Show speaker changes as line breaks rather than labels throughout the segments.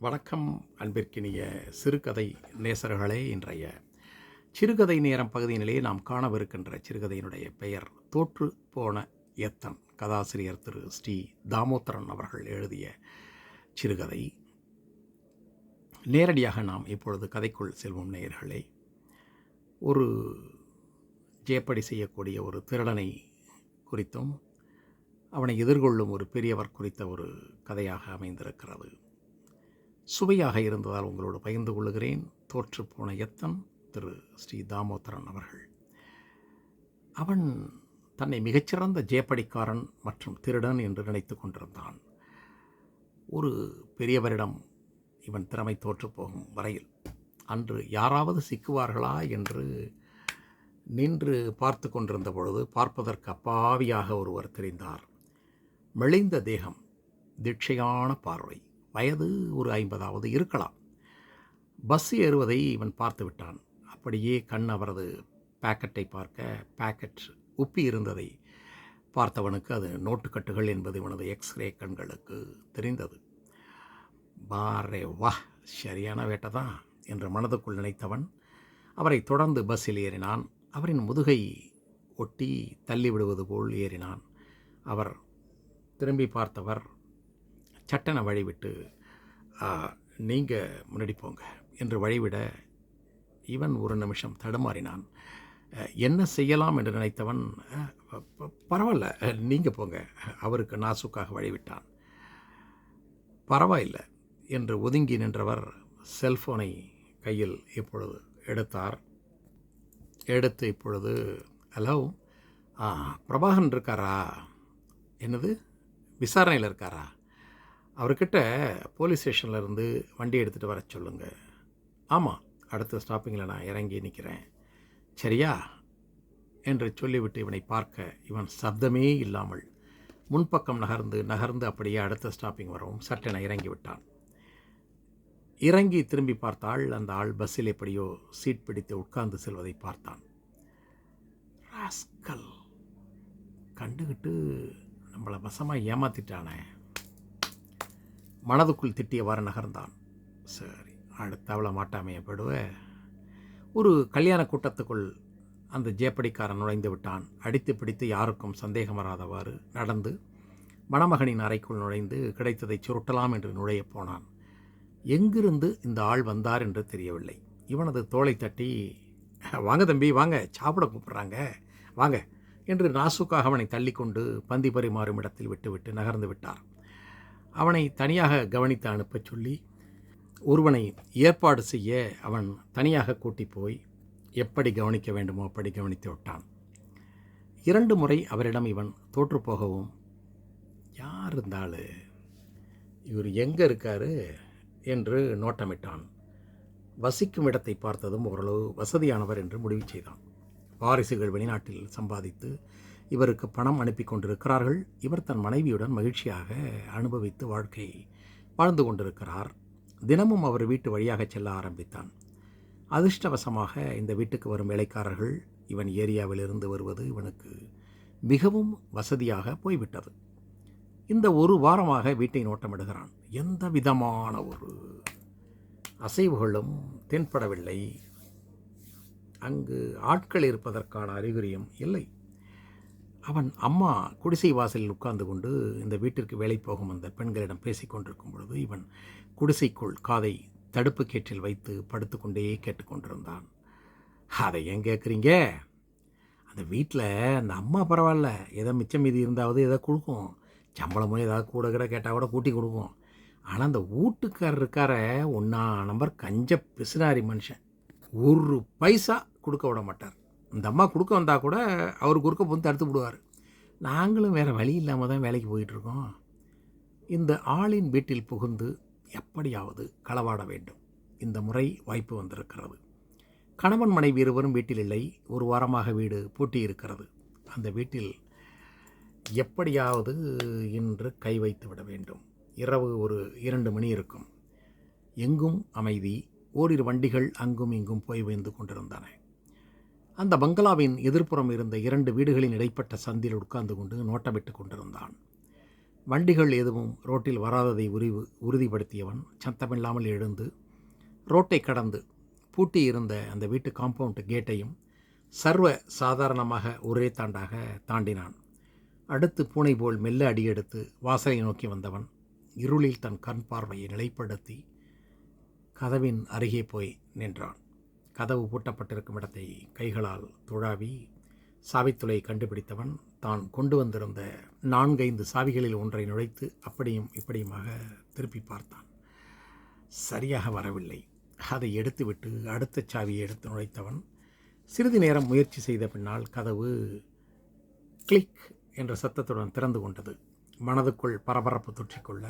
வணக்கம் அன்பிற்கினிய சிறுகதை நேசர்களே இன்றைய சிறுகதை நேரம் பகுதியினிலே நாம் காணவிருக்கின்ற சிறுகதையினுடைய பெயர் தோற்று போன எத்தன். கதாசிரியர் திரு ஸ்ரீ தாமோதரன் அவர்கள் எழுதிய சிறுகதை. நேரடியாக நாம் இப்பொழுது கதைக்குள் செல்வோம் நேயர்களே. ஒரு ஜேப்படி செய்யக்கூடிய ஒரு திருடனை குறித்தும் அவனை எதிர்கொள்ளும் ஒரு பெரியவர் குறித்த ஒரு கதையாக அமைந்திருக்கிறது. சுவையாக இருந்ததால் உங்களோடு பகிர்ந்து கொள்கிறேன். தோற்றுப்போன போன எத்தன் திரு. ஸ்ரீ தாமோதரன் அவர்கள். அவன் தன்னை மிகச்சிறந்த ஜெயப்படிக்காரன் மற்றும் திருடன் என்று நினைத்து கொண்டிருந்தான். ஒரு பெரியவரிடம் இவன் திறமை தோற்றுப்போகும் வரையில் அன்று யாராவது சிக்குவார்களா என்று நின்று பார்த்து கொண்டிருந்த பொழுது பார்ப்பதற்கு அப்பாவியாக ஒருவர் தெரிந்தார். மெலிந்த தேகம் தீட்சையான பார்வை. வயது ஒரு ஐம்பதாவது இருக்கலாம். பஸ் ஏறுவதை இவன் பார்த்து விட்டான். அப்படியே கண் அவரது பாக்கெட்டை பார்க்க பேக்கெட் உப்பி இருந்ததை பார்த்தவனுக்கு அது நோட்டுக்கட்டுகள் என்பது இவனது எக்ஸ்ரே கண்களுக்கு தெரிந்தது. பாரே வா சரியான வேட்டை தான் என்று மனதுக்குள் நினைத்தவன் அவரை தொடர்ந்து பஸ்ஸில் ஏறினான். அவரின் முதுகை ஒட்டி தள்ளிவிடுவது போல் ஏறினான். அவர் திரும்பி பார்த்தவர் சட்டனை வழிவிட்டு நீங்கள் முன்னாடி போங்க என்று வழிவிட இவன் ஒரு நிமிஷம் தடுமாறினான். என்ன செய்யலாம் என்று நினைத்தவன் பரவாயில்ல நீங்கள் போங்க அவருக்கு நாசுக்காக வழிவிட்டான். பரவாயில்லை என்று ஒதுங்கி நின்றவர் செல்ஃபோனை கையில் இப்பொழுது எடுத்தார். எடுத்து இப்பொழுது ஹலோ ஆ பிரபாகரன் இருக்காரா? என்னது? விசாரணையில் இருக்காரா? அவர்கிட்ட போலீஸ் ஸ்டேஷனில் இருந்து வண்டி எடுத்துகிட்டு வர சொல்லுங்கள் ஆமாம் அடுத்த ஸ்டாப்பிங்கில் நான் இறங்கி நிற்கிறேன் சரியா? என்று சொல்லிவிட்டு இவனை பார்க்க இவன் சப்தமே இல்லாமல் முன்பக்கம் நகர்ந்து நகர்ந்து அப்படியே அடுத்த ஸ்டாப்பிங் வரவும் சட்டென இறங்கி விட்டான். இறங்கி திரும்பி பார்த்தாள் அந்த ஆள் பஸ்ஸில் எப்படியோ சீட் பிடித்து உட்கார்ந்து செல்வதை பார்த்தான். ராஸ்கல்! கண்டுகிட்டு நம்மளை வசமாக ஏமாத்திட்டானே. மனதுக்குள் திட்டியவாறு நகர்ந்தான். சரி அடுத்தவளை மாட்டாமைய படுவ ஒரு கல்யாண கூட்டத்துக்குள் அந்த ஜேப்படிக்காரன் நுழைந்து விட்டான். அடித்து பிடித்து யாருக்கும் சந்தேகம் வராதவாறு நடந்து மணமகனின் அறைக்குள் நுழைந்து கிடைத்ததை சுருட்டலாம் என்று நுழையப் போனான். எங்கிருந்து இந்த ஆள் வந்தார் என்று தெரியவில்லை. இவனது தோளை தட்டி வாங்க தம்பி வாங்க சாப்பிட கூப்பிட்றாங்க. வாங்க என்று நாசுக்காக அவனை தள்ளிக்கொண்டு பந்தி பரிமாறும் இடத்தில் விட்டுவிட்டு நகர்ந்து விட்டார். அவனை தனியாக கவனித்து அனுப்பச் சொல்லி ஒருவனை ஏற்பாடு செய்ய அவன் தனியாக கூட்டி போய் எப்படி கவனிக்க வேண்டுமோ அப்படி கவனித்து விட்டான். இரண்டு முறை அவரிடம் இவன் தோற்று போகவும். யார் இருந்தாலும் இவர் எங்கே இருக்காரு? என்று நோட்டமிட்டான். வசிக்கும் இடத்தை பார்த்ததும் ஓரளவு வசதியானவர் என்று முடிவு செய்தான். வாரிசுகள் வெளிநாட்டில் சம்பாதித்து இவருக்கு பணம் அனுப்பி கொண்டிருக்கிறார்கள். இவர் தன் மனைவியுடன் மகிழ்ச்சியாக அனுபவித்து வாழ்க்கை வாழ்ந்து கொண்டிருக்கிறார். தினமும் அவர் வீட்டு வழியாக செல்ல ஆரம்பித்தான். அதிர்ஷ்டவசமாக இந்த வீட்டுக்கு வரும் வேலைக்காரர்கள் இவன் ஏரியாவிலிருந்து வருவது இவனுக்கு மிகவும் வசதியாக போய்விட்டது. இந்த ஒரு வாரமாக வீட்டை நோட்டமிடுகிறான். எந்த விதமான ஒரு அசைவுகளும் தென்படவில்லை. அங்கு ஆட்கள் இருப்பதற்கான அறிகுறியும் இல்லை. அவன் அம்மா குடிசை வாசலில் உட்கார்ந்து கொண்டு இந்த வீட்டிற்கு வேலை போகும் அந்த பெண்களிடம் பேசிக் கொண்டிருக்கும் பொழுது இவன் குடிசைக்குள் காதை தடுப்பு கேற்றில் வைத்து படுத்துக்கொண்டே கேட்டுக்கொண்டிருந்தான் அதை ஏன் கேட்குறீங்க? அந்த வீட்டில் அந்த அம்மா பரவாயில்ல. ஏதோ மிச்சம் மீதி இருந்தாவது ஏதோ கொடுக்கும். சம்பளமும் ஏதாவது கூட கூட கேட்டால் கூட கூட்டி கொடுக்கும். ஆனால் அந்த வீட்டுக்காரர் இருக்கார ஒன்றா நம்பர் கஞ்ச பிசுனாரி மனுஷன். ஒரு பைசா கொடுக்க விட மாட்டார். இந்த அம்மா கொடுக்க வந்தால் கூட அவர் குறுக்க வந்து தடுத்து விடுவார். நாங்களும் வேறு வழி இல்லாமல் தான் வேலைக்கு போயிட்டுருக்கோம். இந்த ஆளின் வீட்டில் புகுந்து எப்படியாவது களவாட வேண்டும். இந்த முறை வாய்ப்பு வந்திருக்கிறது. கணவன் மனைவி இருவரும் வீட்டில் இல்லை. ஒரு வாரமாக வீடு பூட்டி இருக்கிறது. அந்த வீட்டில் எப்படியாவது இன்று கை வைத்து விட வேண்டும். இரவு ஒரு இரண்டு மணி இருக்கும். எங்கும் அமைதி. ஓரிரு வண்டிகள் அங்கும் இங்கும் போய் வந்து கொண்டிருந்தன. அந்த பங்களாவின் எதிர்ப்புறம் இருந்த இரண்டு வீடுகளின் இடைப்பட்ட சந்தில் உட்கார்ந்து கொண்டு நோட்டமிட்டு கொண்டிருந்தான். வண்டிகள் எதுவும் ரோட்டில் வராததை உரிவு உறுதிப்படுத்தியவன் சத்தமில்லாமல் எழுந்து ரோட்டை கடந்து பூட்டி இருந்த அந்த வீட்டு காம்பவுண்ட் கேட்டையும் சர்வ சாதாரணமாக ஒரே தாண்டாக தாண்டினான். அடுத்து பூனை போல் மெல்ல அடியெடுத்து வாசலை நோக்கி வந்தவன் இருளில் தன் கண் பார்வையை நிலைப்படுத்தி கதவின் அருகே போய் நின்றான். கதவு பூட்டப்பட்டிருக்கும் இடத்தை கைகளால் துழாவி சாவித்துளை கண்டுபிடித்தவன் தான் கொண்டு வந்திருந்த நான்கைந்து சாவிகளில் ஒன்றை நுழைத்து அப்படியும் இப்படியுமாக திருப்பி பார்த்தான். சரியாக வரவில்லை. அதை எடுத்துவிட்டு அடுத்த சாவியை எடுத்து நுழைத்தவன் சிறிது நேரம் முயற்சி செய்த பின்னால் கதவு கிளிக் என்ற சத்தத்துடன் திறந்து கொண்டது. மனதுக்குள் பரபரப்பு தொற்றிக்கொள்ள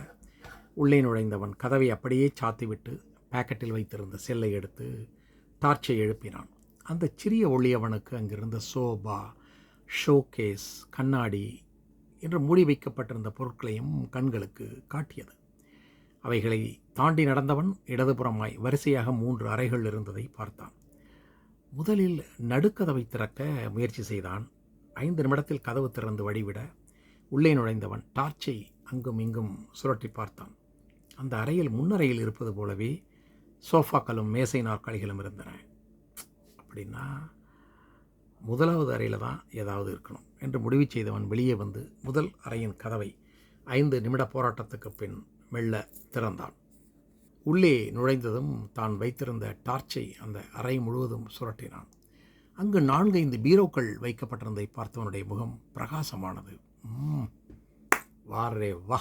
உள்ளே நுழைந்தவன் கதவை அப்படியே சாத்திவிட்டு பாக்கெட்டில் வைத்திருந்த செல்லை எடுத்து டார்ச்சை எழுப்பினான். அந்த சிறிய ஒளியவனுக்கு அங்கிருந்த சோபா ஷோகேஸ் கண்ணாடி என்று மூடி வைக்கப்பட்டிருந்த பொருட்களையும் கண்களுக்கு காட்டியது. அவைகளை தாண்டி நடந்தவன் இடதுபுறமாய் வரிசையாக மூன்று அறைகள் இருந்ததை பார்த்தான். முதலில் நடுக்கதவை திறக்க முயற்சி செய்தான். ஐந்து நிமிடத்தில் கதவு திறந்து வழிவிட உள்ளே நுழைந்தவன் டார்ச்சை அங்கும் இங்கும் சுரட்டி பார்த்தான். அந்த அறையில் முன்னறையில் இருப்பது போலவே சோஃபாக்களும் மேசை நாற்காலிகளும் இருந்தன. அப்படின்னா முதலாவது அறையில் தான் ஏதாவது இருக்கணும் என்று முடிவு செய்தவன் வெளியே வந்து முதல் அறையின் கதவை ஐந்து நிமிட போராட்டத்துக்கு பின் மெல்ல திறந்தான். உள்ளே நுழைந்ததும் தான் வைத்திருந்த டார்ச்சை அந்த அறை முழுவதும் சுரட்டினான். அங்கு நான்கு ஐந்து பீரோக்கள் வைக்கப்பட்டிருந்தை பார்த்தவனுடைய முகம் பிரகாசமானது. வாரே வா.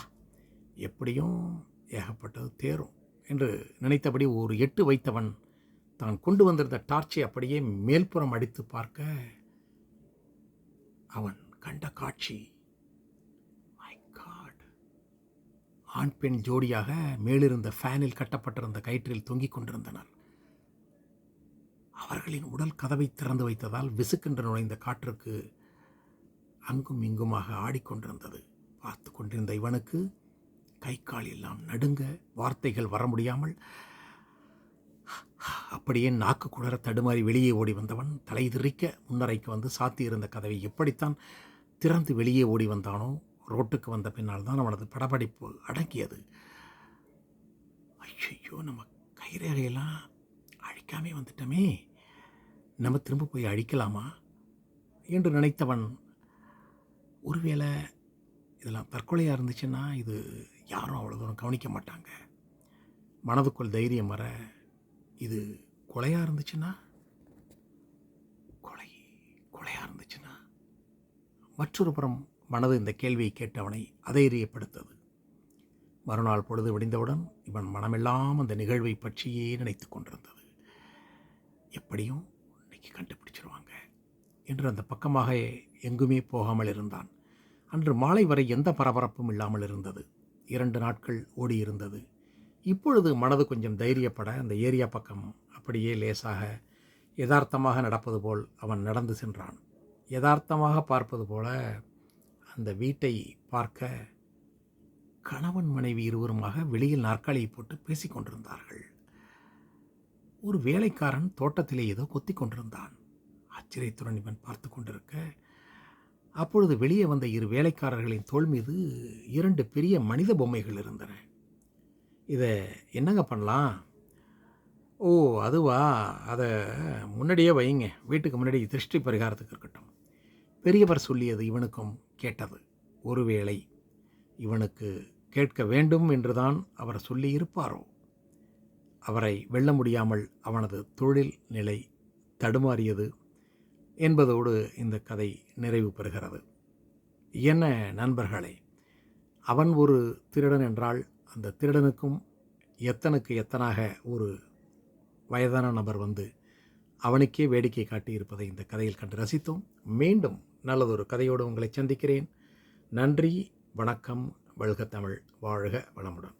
எப்படியும் ஏகப்பட்டது தேரும். என்று நினைத்தபடி ஒரு எட்டு வைத்தவன் தான் கொண்டு வந்திருந்த டார்ச்சை அப்படியே மேல்புறம் அடித்து பார்க்க அவன் கண்ட காட்சி. ஆண் பெண் ஜோடியாக மேலிருந்த ஃபேனில் கட்டப்பட்டிருந்த கயிற்றில் தொங்கிக் கொண்டிருந்தனர். அவர்களின் உடல் கதவை திறந்து வைத்ததால் விசுக்கென்று நுழைந்த காற்றுக்கு அங்கும் இங்குமாக ஆடிக்கொண்டிருந்தது. பார்த்து கொண்டிருந்த இவனுக்கு கை கால் எல்லாம் நடுங்க வார்த்தைகள் வர முடியாமல் அப்படியே நாக்கு குளர தடுமாறி வெளியே ஓடி வந்தவன் தலை திரிக்க முன்னரைக்கு வந்து சாத்தியிருந்த கதவை எப்படித்தான் திறந்து வெளியே ஓடி வந்தானோ ரோட்டுக்கு வந்த பின்னால் தான் அவனது படபடிப்பு அடங்கியது. ஐயோ நம்ம கைரேகையெல்லாம் அழிக்காமே வந்துட்டோமே. நம்ம திரும்ப போய் அழிக்கலாமா என்று நினைத்தவன் ஒருவேளை இதெல்லாம் தற்கொலையாக இருந்துச்சுன்னா இது யாரும் அவ்வளோ தூரம் கவனிக்க மாட்டாங்க. மனதுக்குள் தைரியம் வர இது கொலையாக இருந்துச்சுன்னா? கொலை கொலையாக இருந்துச்சுன்னா? மற்றொரு புறம் மனது இந்த கேள்வியை கேட்டவனை அதைரியப்படுத்தது மறுநாள் பொழுது விடிந்தவுடன் இவன் மனமெல்லாம் அந்த நிகழ்வை பற்றியே நினைத்து கொண்டிருந்தது. எப்படியும் இன்னைக்கு கண்டுபிடிச்சிருவாங்க என்று அந்த பக்கமாக எங்குமே போகாமல் இருந்தான். அன்று மாலை வரை எந்த பரபரப்பும் இல்லாமல் இருந்தது. இரண்டு நாட்கள் ஓடியிருந்தது. இப்பொழுது மனது கொஞ்சம் தைரியப்பட அந்த ஏரியா பக்கம் அப்படியே லேசாக யதார்த்தமாக நடப்பது போல் அவன் நடந்து சென்றான். யதார்த்தமாக பார்ப்பது போல அந்த வீட்டை பார்க்க கணவன் மனைவி இருவருமாக வெளியில் நாற்காலியை போட்டு பேசிக்கொண்டிருந்தார்கள் ஒரு வேலைக்காரன் தோட்டத்திலே ஏதோ கொத்தி கொண்டிருந்தான். ஆச்சரியத்துடன் இவன் பார்த்து கொண்டிருக்க அப்பொழுது வெளியே வந்த இரு வேலைக்காரர்களின் தோல் மீது இரண்டு பெரிய மனித பொம்மைகள் இருந்தன. இதை என்னங்க பண்ணலாம்? ஓ அதுவா? அதை முன்னாடியே வைங்க. வீட்டுக்கு முன்னாடி திருஷ்டி பரிகாரத்துக்கு இருக்கட்டும். பெரியவர் சொல்லியது இவனுக்கும் கேட்டது. ஒருவேளை இவனுக்கு கேட்க வேண்டும் என்றுதான் அவர் சொல்லியிருப்பாரோ? அவரை வெல்ல முடியாமல் அவனது தொழில் நிலை தடுமாறியது என்பதோடு இந்த கதை நிறைவு பெறுகிறது. என்ன நண்பர்களே அவன் ஒரு திருடன் என்றால் அந்த திருடனுக்கும் எத்தனுக்கு எத்தனாக ஒரு வயதான நபர் வந்து அவனுக்கே வேடிக்கை காட்டியிருப்பதை இந்த கதையில் கண்டு ரசித்தோம். மீண்டும் நல்லதொரு கதையோடு உங்களை சந்திக்கிறேன். நன்றி வணக்கம் வழுக தமிழ் வாழ்க வளமுடன்.